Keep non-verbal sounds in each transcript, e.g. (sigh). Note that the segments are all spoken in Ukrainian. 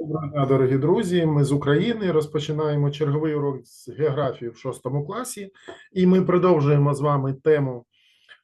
Доброго дорогі друзі. Ми з України розпочинаємо черговий урок з географії в шостому класі, і ми продовжуємо з вами тему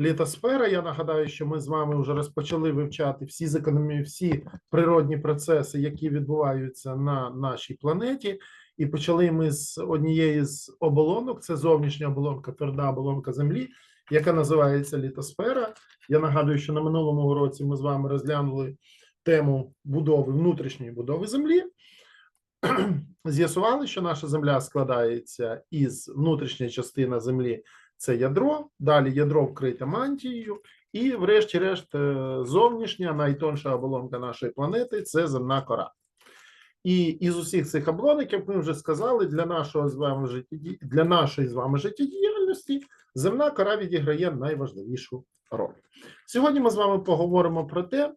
літосфера. Я нагадаю, що ми з вами вже розпочали вивчати всі зекономі, всі природні процеси, які відбуваються на нашій планеті. І почали ми з однієї з оболонок. Це зовнішня оболонка, тверда оболонка Землі, яка називається літосфера. Я нагадую, що на минулому році ми з вами розглянули тему будови внутрішньої будови землі. (clears throat) З'ясували, що наша земля складається із внутрішньої частини землі це ядро, далі ядро вкрите мантією, і, врешті-решт, е, зовнішня найтонша оболонка нашої планети це земна кора. І із усіх цих оболонок, як ми вже сказали, для нашого з вами житті... для нашої з вами життєдіяльності земна кора відіграє найважливішу роль. Сьогодні ми з вами поговоримо про те,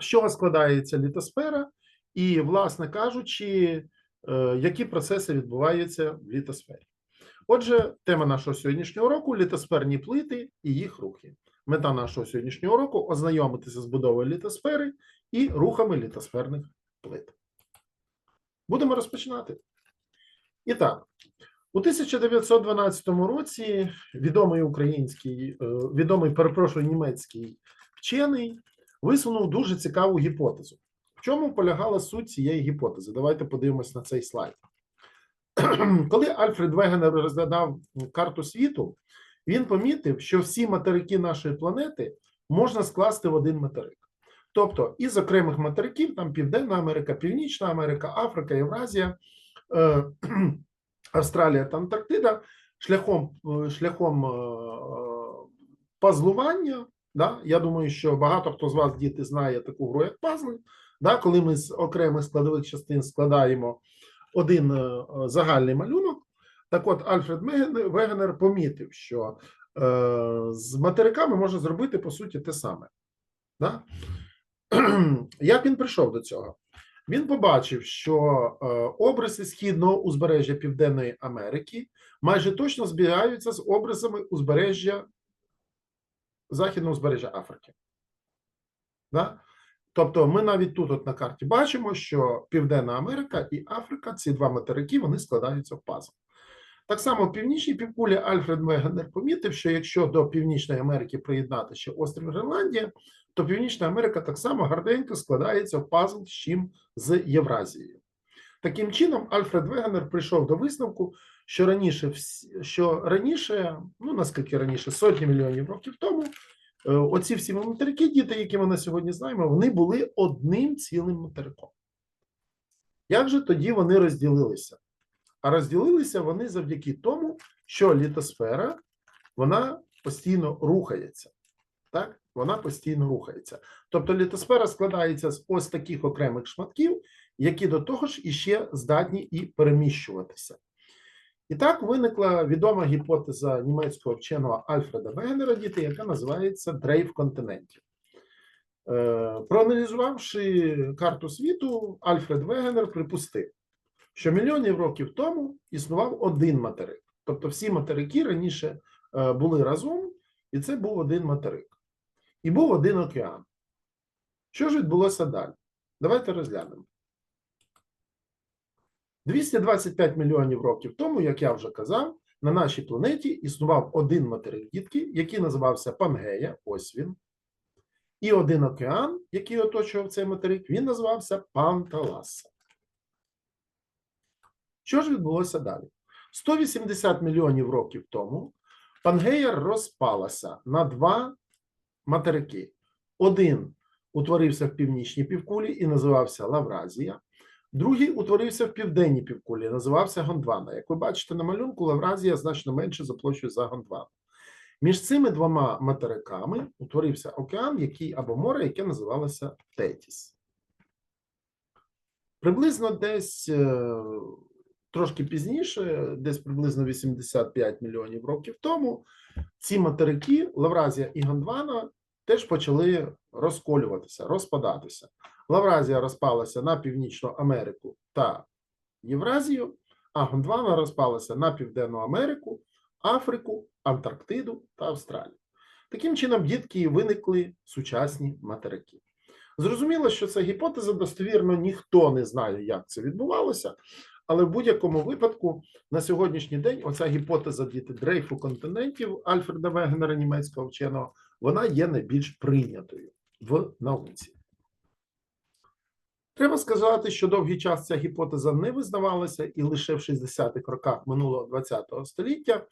з чого складається літосфера, і, власне кажучи, е, які процеси відбуваються в літосфері. Отже, тема нашого сьогоднішнього уроку літосферні плити і їх рухи. Мета нашого сьогоднішнього уроку ознайомитися з будовою літосфери і рухами літосферних плит. Будемо розпочинати. І так, у 1912 році відомий український, е, відомий, перепрошую, німецький вчений висунув дуже цікаву гіпотезу. В чому полягала суть цієї гіпотези? Давайте подивимось на цей слайд. (clears throat) Коли Альфред Вегенер розглядав карту світу, він помітив, що всі материки нашої планети можна скласти в один материк. Тобто, із окремих материків, там Південна Америка, Північна Америка, Африка, Євразія, е, (clears throat) Австралія та Антарктида, шляхом, е, шляхом е, пазлування. Да? Я думаю, що багато хто з вас, діти, знає таку гру, як пазли. Да? Коли ми з окремих складових частин складаємо один е, загальний малюнок. Так от Альфред Вегенер помітив, що е, з материками можна зробити по суті те саме. Да? (clears throat) Як він прийшов до цього? Він побачив, що е, обриси східного узбережжя Південної Америки майже точно збігаються з образами узбережжя західного узбережжя Африки. Да? Тобто, ми навіть тут, от на карті, бачимо, що Південна Америка і Африка, ці два материки, вони складаються в пазл. Так само в північній півкулі Альфред Мегенер помітив, що якщо до Північної Америки приєднати ще острів Гренландія, то Північна Америка так само гарненько складається в пазл з чим з Євразією. Таким чином, Альфред Вегенер прийшов до висновку, що раніше, що раніше, ну наскільки раніше, сотні мільйонів років тому, е, оці всі материки, діти, які ми на сьогодні знаємо, вони були одним цілим материком. Як же тоді вони розділилися? А розділилися вони завдяки тому, що літосфера вона постійно рухається. Так? Вона постійно рухається. Тобто літосфера складається з ось таких окремих шматків, які до того ж іще здатні і переміщуватися. І так виникла відома гіпотеза німецького вченого Альфреда Вегенера, діти, яка називається дрейф континентів. Е, Проаналізувавши карту світу, Альфред Вегенер припустив, що мільйонів років тому існував один материк. Тобто всі материки раніше е, були разом, і це був один материк. І був один океан. Що ж відбулося далі? Давайте розглянемо. 225 мільйонів років тому, як я вже казав, на нашій планеті існував один материк дітки, який називався Пангея, ось він. І один океан, який оточував цей материк, він називався Панталаса. Що ж відбулося далі? 180 мільйонів років тому Пангея розпалася на два материки. Один утворився в північній півкулі і називався Лавразія. Другий утворився в південній півкулі, називався Гондвана. Як ви бачите на малюнку, Лавразія значно менше за площею за Гондвану. Між цими двома материками утворився океан, який або море, яке називалося Тетіс. Приблизно десь е, трошки пізніше, десь приблизно 85 мільйонів років тому, ці материки Лавразія і Гондвана теж почали розколюватися, розпадатися. Лавразія розпалася на Північну Америку та Євразію, а Гондвана розпалася на Південну Америку, Африку, Антарктиду та Австралію. Таким чином, дітки виникли сучасні материки. Зрозуміло, що це гіпотеза достовірно, ніхто не знає, як це відбувалося, але в будь-якому випадку на сьогоднішній день оця гіпотеза діти дрейфу континентів Альфреда Вегнера, німецького вченого, вона є найбільш прийнятою в науці. Треба сказати, що довгий час ця гіпотеза не визнавалася, і лише в 60-х роках минулого ХХ століття,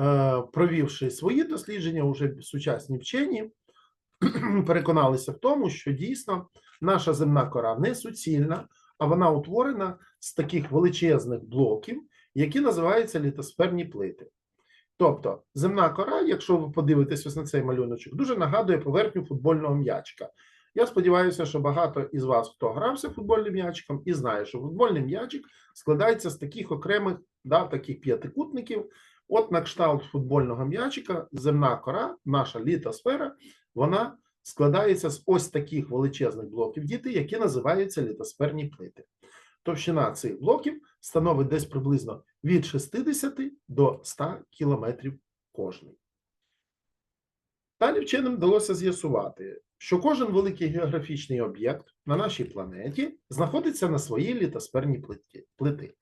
е, провівши свої дослідження, уже сучасні вчені (clears throat) переконалися в тому, що дійсно наша земна кора не суцільна, а вона утворена з таких величезних блоків, які називаються літосферні плити. Тобто земна кора, якщо ви подивитесь ось на цей малюночок, дуже нагадує поверхню футбольного м'ячика. Я сподіваюся, що багато із вас, хто грався футбольним м'ячиком, і знає, що футбольний м'ячик складається з таких окремих да, таких п'ятикутників. От на кшталт футбольного м'ячика, земна кора, наша літосфера, вона складається з ось таких величезних блоків діти, які називаються літосферні плити. Товщина цих блоків становить десь приблизно від 60 до 100 кілометрів кожний. Далі вченим вдалося з'ясувати, що кожен великий географічний об'єкт на нашій планеті знаходиться на своїй літосферній плити.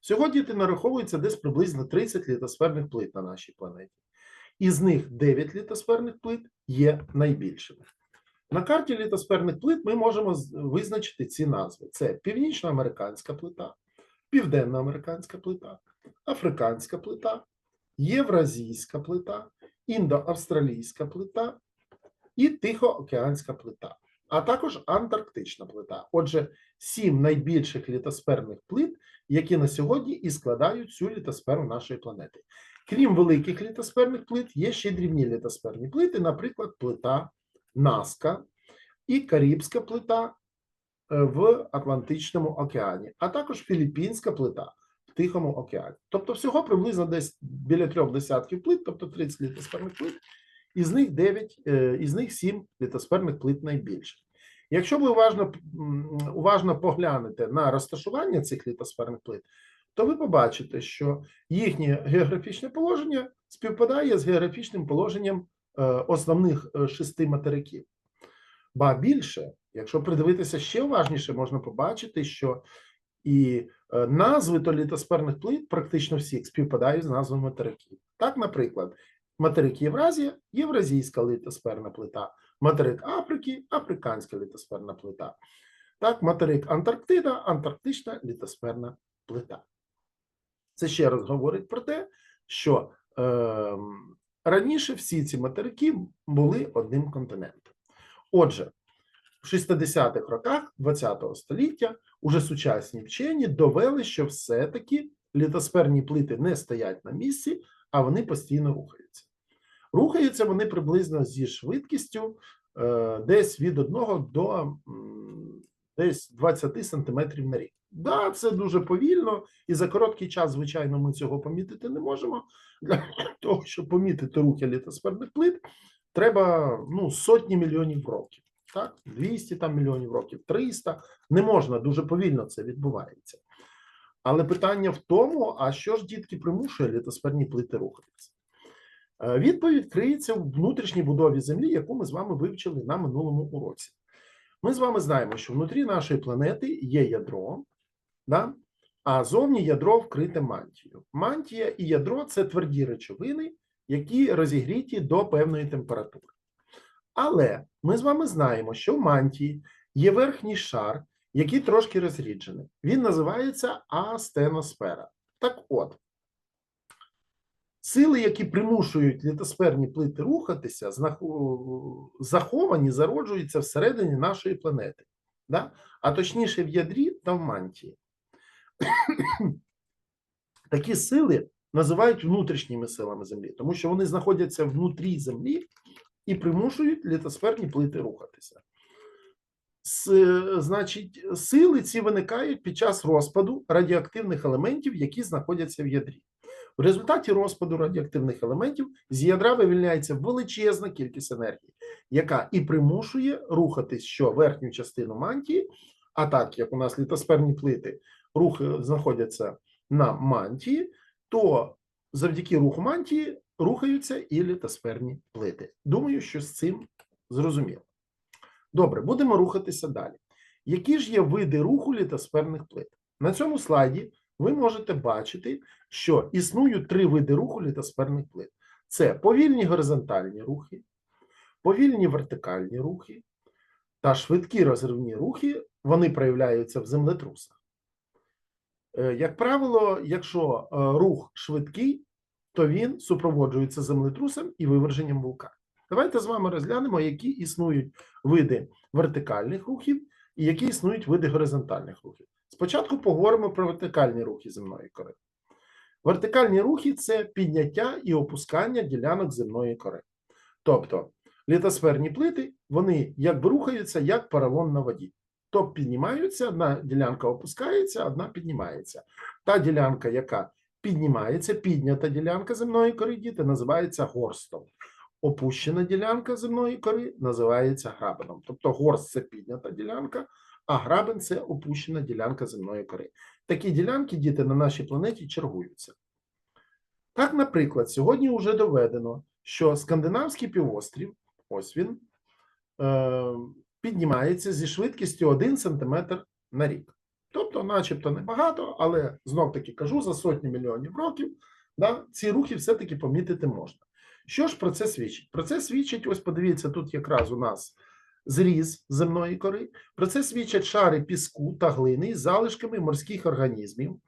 Всього діти нараховується десь приблизно 30 літосферних плит на нашій планеті. Із них 9 літосферних плит є найбільшими. На карті літосферних плит ми можемо визначити ці назви: це північноамериканська плита, південноамериканська плита, африканська плита, євразійська плита, індоавстралійська плита і Тихоокеанська плита, а також Антарктична плита. Отже, сім найбільших літосферних плит, які на сьогодні і складають цю літосферу нашої планети. Крім великих літосферних плит, є ще дрібні літосферні плити, наприклад, плита Наска і Карибська плита е, в Атлантичному океані, а також Філіппінська плита в Тихому океані. Тобто, всього приблизно десь біля трьох десятків плит, тобто 30 літосферних плит, із них 9, е, із них 7 літосферних плит найбільше. Якщо ви уважно, уважно поглянете на розташування цих літосферних плит, то ви побачите, що їхнє географічне положення співпадає з географічним положенням е, основних е, шести материків. Ба більше, якщо придивитися ще уважніше, можна побачити, що і е, назви то літосферних плит практично всіх співпадають з назвами материків. Так, наприклад, материк Євразія євразійська літосферна плита, материк Африки африканська літосферна плита. Так, материк Антарктида антарктична літосферна плита. Це ще раз говорить про те, що е, раніше всі ці материки були одним континентом. Отже, в 60-х роках ХХ століття уже сучасні вчені довели, що все-таки літосферні плити не стоять на місці, а вони постійно рухаються. Рухаються вони приблизно зі швидкістю е, десь від 1 до м, десь 20 сантиметрів на рік. Да, це дуже повільно, і за короткий час, звичайно, ми цього помітити не можемо. Для того, щоб помітити рухи літосферних плит, треба ну, сотні мільйонів років. Так, 200 там мільйонів років, 300. Не можна, дуже повільно це відбувається. Але питання в тому, а що ж дітки примушує літосферні плити рухатися? Е, Відповідь криється в внутрішній будові Землі, яку ми з вами вивчили на минулому уроці. Ми з вами знаємо, що внутрі нашої планети є ядро, да? а зовні ядро вкрите мантією. Мантія і ядро це тверді речовини, які розігріті до певної температури. Але ми з вами знаємо, що в мантії є верхній шар, який трошки розріджений. Він називається астеносфера. Так от, сили, які примушують літосферні плити рухатися, заховані, зароджуються всередині нашої планети, да? а точніше в ядрі та в мантії. (coughs) Такі сили називають внутрішніми силами Землі, тому що вони знаходяться внутрі Землі і примушують літосферні плити рухатися. С- Значить, сили ці виникають під час розпаду радіоактивних елементів, які знаходяться в ядрі. В результаті розпаду радіоактивних елементів з ядра вивільняється величезна кількість енергії, яка і примушує рухатись що верхню частину мантії, а так як у нас літосферні плити рухи знаходяться на мантії, то завдяки руху мантії рухаються і літосферні плити. Думаю, що з цим зрозуміло. Добре, будемо рухатися далі. Які ж є види руху літосферних плит? На цьому слайді ви можете бачити, що існують три види руху літосферних плит: це повільні горизонтальні рухи, повільні вертикальні рухи та швидкі розривні рухи. Вони проявляються в землетрусах. Е, Як правило, якщо е, рух швидкий, то він супроводжується землетрусом і виверженням вулкану. Давайте з вами розглянемо, які існують види вертикальних рухів і які існують види горизонтальних рухів. Спочатку поговоримо про вертикальні рухи земної кори. Вертикальні рухи це підняття і опускання ділянок земної кори. Тобто літосферні плити вони якби рухаються як поролон на воді. Тобто піднімаються, одна ділянка опускається, одна піднімається. Та ділянка, яка піднімається, піднята ділянка земної кори, діти, називається горстом. Опущена ділянка земної кори називається грабеном. Тобто горст це піднята ділянка, а грабен це опущена ділянка земної кори. Такі ділянки діти на нашій планеті чергуються. Так, наприклад, сьогодні вже доведено, що скандинавський півострів, ось він, е, піднімається зі швидкістю 1 см на рік. Тобто, начебто небагато, але знов таки кажу, за сотні мільйонів років да, ці рухи все-таки помітити можна. Що ж про це свідчить? Про це свідчить, ось подивіться, тут якраз у нас зріз земної кори. Про це свідчать шари піску та глини з залишками морських організмів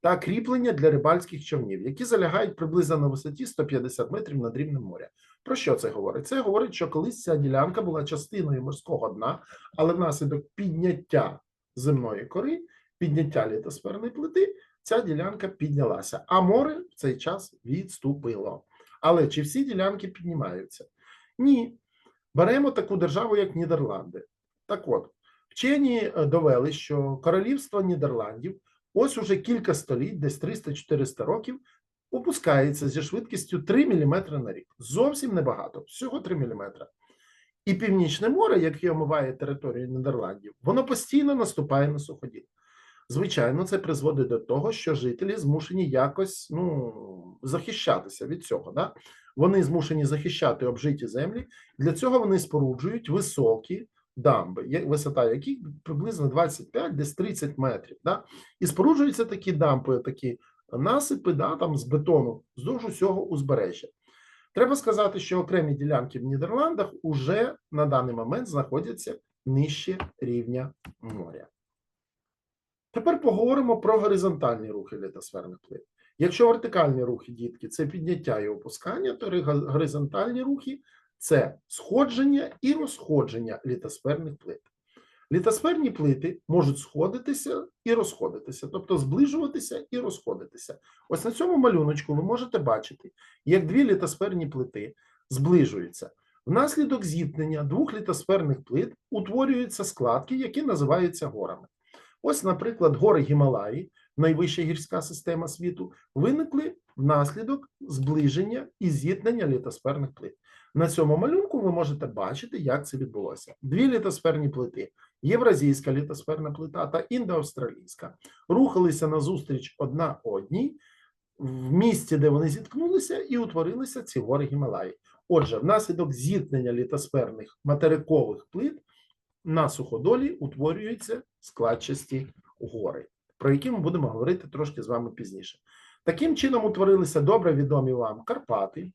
та кріплення для рибальських човнів, які залягають приблизно на висоті 150 метрів над рівнем моря. Про що це говорить? Це говорить, що колись ця ділянка була частиною морського дна, але внаслідок підняття земної кори, підняття літосферної плити, ця ділянка піднялася, а море в цей час відступило. Але чи всі ділянки піднімаються? Ні. Беремо таку державу, як Нідерланди. Так от, вчені е, довели, що королівство Нідерландів ось уже кілька століть, десь 300-400 років, опускається зі швидкістю 3 мм на рік. Зовсім небагато, всього 3 мм. І Північне море, яке омиває територію Нідерландів, воно постійно наступає на суходіл. Звичайно, це призводить до того, що жителі змушені якось ну, захищатися від цього. Да? Вони змушені захищати обжиті землі. Для цього вони споруджують високі дамби, висота яких приблизно 25, десь 30 метрів. Да? І споруджуються такі дамби, такі насипи да, там, з бетону вздовж усього узбережжя. Треба сказати, що окремі ділянки в Нідерландах уже на даний момент знаходяться нижче рівня моря. Тепер поговоримо про горизонтальні рухи літосферних плит. Якщо вертикальні рухи, дітки, це підняття і опускання, то горизонтальні рухи це сходження і розходження літосферних плит. Літосферні плити можуть сходитися і розходитися, тобто зближуватися і розходитися. Ось на цьому малюночку ви можете бачити, як дві літосферні плити зближуються. Внаслідок зіткнення двох літосферних плит утворюються складки, які називаються горами. Ось, наприклад, гори Гімалаї, найвища гірська система світу, виникли внаслідок зближення і зіткнення літосферних плит. На цьому малюнку ви можете бачити, як це відбулося. Дві літосферні плити, євразійська літосферна плита та індоавстралійська, рухалися назустріч одна одній в місці, де вони зіткнулися, і утворилися ці гори Гімалаї. Отже, внаслідок зіткнення літосферних материкових плит на суходолі утворюються складчасті гори, про які ми будемо говорити трошки з вами пізніше. Таким чином утворилися добре відомі вам Карпати,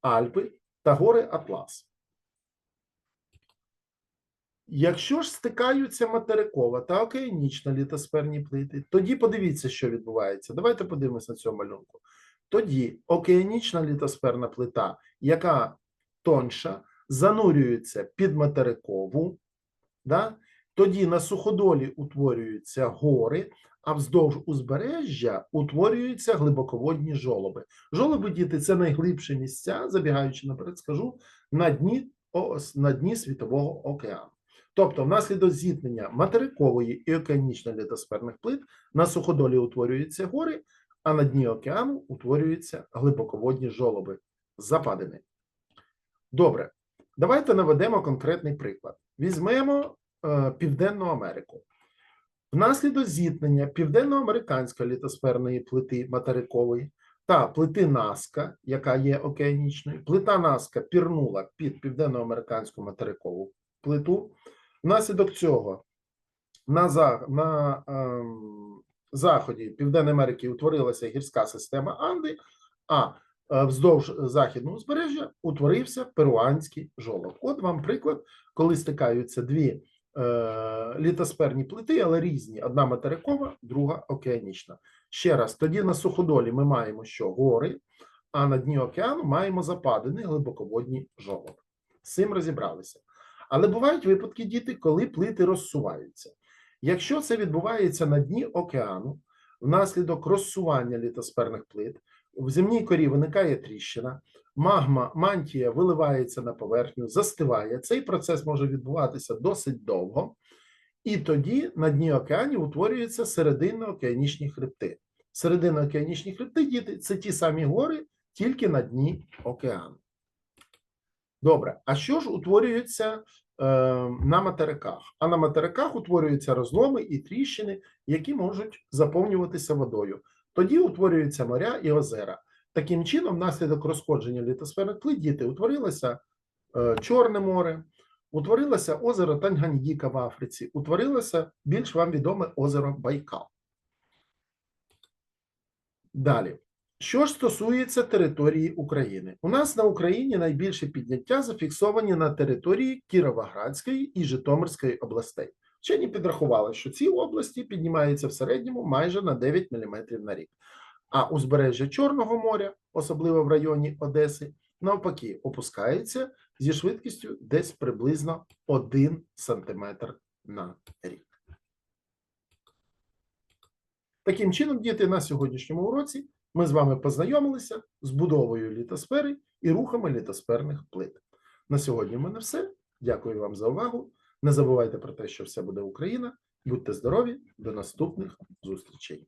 Альпи та гори Атлас. Якщо ж стикаються материкова та океанічна літосферні плити, тоді подивіться, що відбувається. Давайте подивимося на цьому малюнку. Тоді океанічна літосферна плита, яка тонша, занурюється під материкову, да? тоді на суходолі утворюються гори, а вздовж узбережжя утворюються глибоководні жолоби. Жолоби, діти, це найглибші місця, забігаючи наперед, скажу, на дні, на дні Світового океану. Тобто, внаслідок зіткнення материкової і океанічної літосферних плит на суходолі утворюються гори, а на дні океану утворюються глибоководні жолоби, западини. Добре, давайте наведемо конкретний приклад. Візьмемо е, Південну Америку. Внаслідок зіткнення південноамериканської літосферної плити материкової та плити Наска, яка є океанічною, плита Наска пірнула під південноамериканську материкову плиту. Внаслідок цього на, на ем, заході Південної Америки утворилася гірська система Анди, а е, вздовж західного узбережжя утворився перуанський жолоб. От вам приклад, коли стикаються дві е, літосперні плити, але різні: одна материкова, друга океанічна. Ще раз, тоді на суходолі ми маємо що гори, а на дні океану маємо западини глибоководні жолоби. З цим розібралися. Але бувають випадки, діти, коли плити розсуваються. Якщо це відбувається на дні океану, внаслідок розсування літосперних плит, в земній корі виникає тріщина, магма, мантія виливається на поверхню, застиває. Цей процес може відбуватися досить довго, і тоді на дні океанів утворюються серединно-океанічні хребти. Серединно-океанічні хребти, діти, це ті самі гори, тільки на дні океану. Добре, а що ж утворюється е, на материках? А на материках утворюються розломи і тріщини, які можуть заповнюватися водою. Тоді утворюються моря і озера. Таким чином, внаслідок розходження літосферних плит, діти утворилося е, Чорне море, утворилося озеро Танганьїка в Африці, утворилося більш вам відоме озеро Байкал. Далі. Що ж стосується території України, у нас на Україні найбільше підняття зафіксовані на території Кіровоградської і Житомирської областей. Вчені підрахували, що ці області піднімаються в середньому майже на 9 мм на рік. А узбережжя Чорного моря, особливо в районі Одеси, навпаки, опускається зі швидкістю десь приблизно 1 см на рік. Таким чином, діти, на сьогоднішньому уроці ми з вами познайомилися з будовою літосфери і рухами літосферних плит. На сьогодні в мене все. Дякую вам за увагу. Не забувайте про те, що все буде Україна. Будьте здорові, до наступних зустрічей.